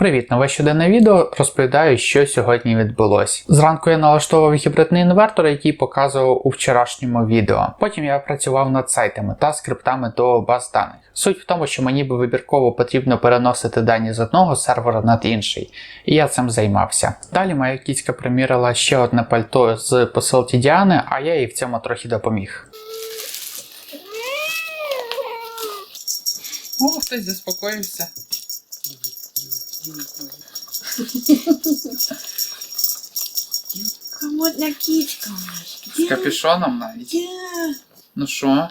Привіт, нове щоденне відео. Розповідаю, що сьогодні відбулось. Зранку я налаштовував гібридний інвертор, який показував у вчорашньому відео. Потім я працював над сайтами та скриптами до баз даних. Суть в тому, що мені би вибірково потрібно переносити дані з одного сервера над інший, і я цим займався. Далі моя кіцька примірила ще одне пальто з посилки Діани, а я їй в цьому трохи допоміг. О, хтось заспокоївся. Комодна кічка наш. З капюшоном навіть. Ну що?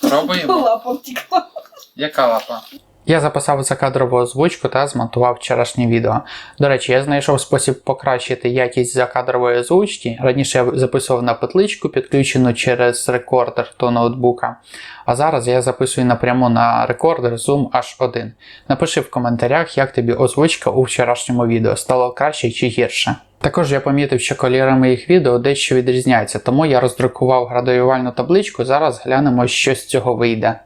Пробуємо? Лапа втекла. Яка лапа? Я записав закадрову озвучку та змонтував вчорашнє відео. До речі, я знайшов спосіб покращити якість закадрової озвучки. Раніше я записував на петличку, підключену через рекордер до ноутбука. А зараз я записую напряму на рекордер Zoom H1. Напиши в коментарях, як тобі озвучка у вчорашньому відео, стало краще чи гірше. Також я помітив, що кольори моїх відео дещо відрізняються, тому я роздрукував градуювальну табличку. Зараз глянемо, що з цього вийде.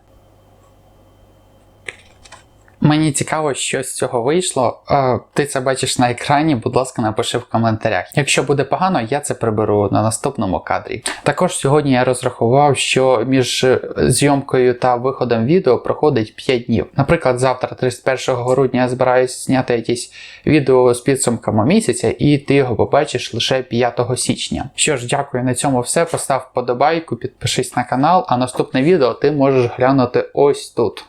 Мені цікаво, що з цього вийшло. Ти це бачиш на екрані, будь ласка, напиши в коментарях. Якщо буде погано, я це приберу на наступному кадрі. Також сьогодні я розрахував, що між е, зйомкою та виходом відео проходить 5 днів. Наприклад, завтра, 31 грудня, я збираюсь зняти якісь відео з підсумками місяця, і ти його побачиш лише 5 січня. Що ж, дякую на цьому все. Постав вподобайку, підпишись на канал, а наступне відео ти можеш глянути ось тут.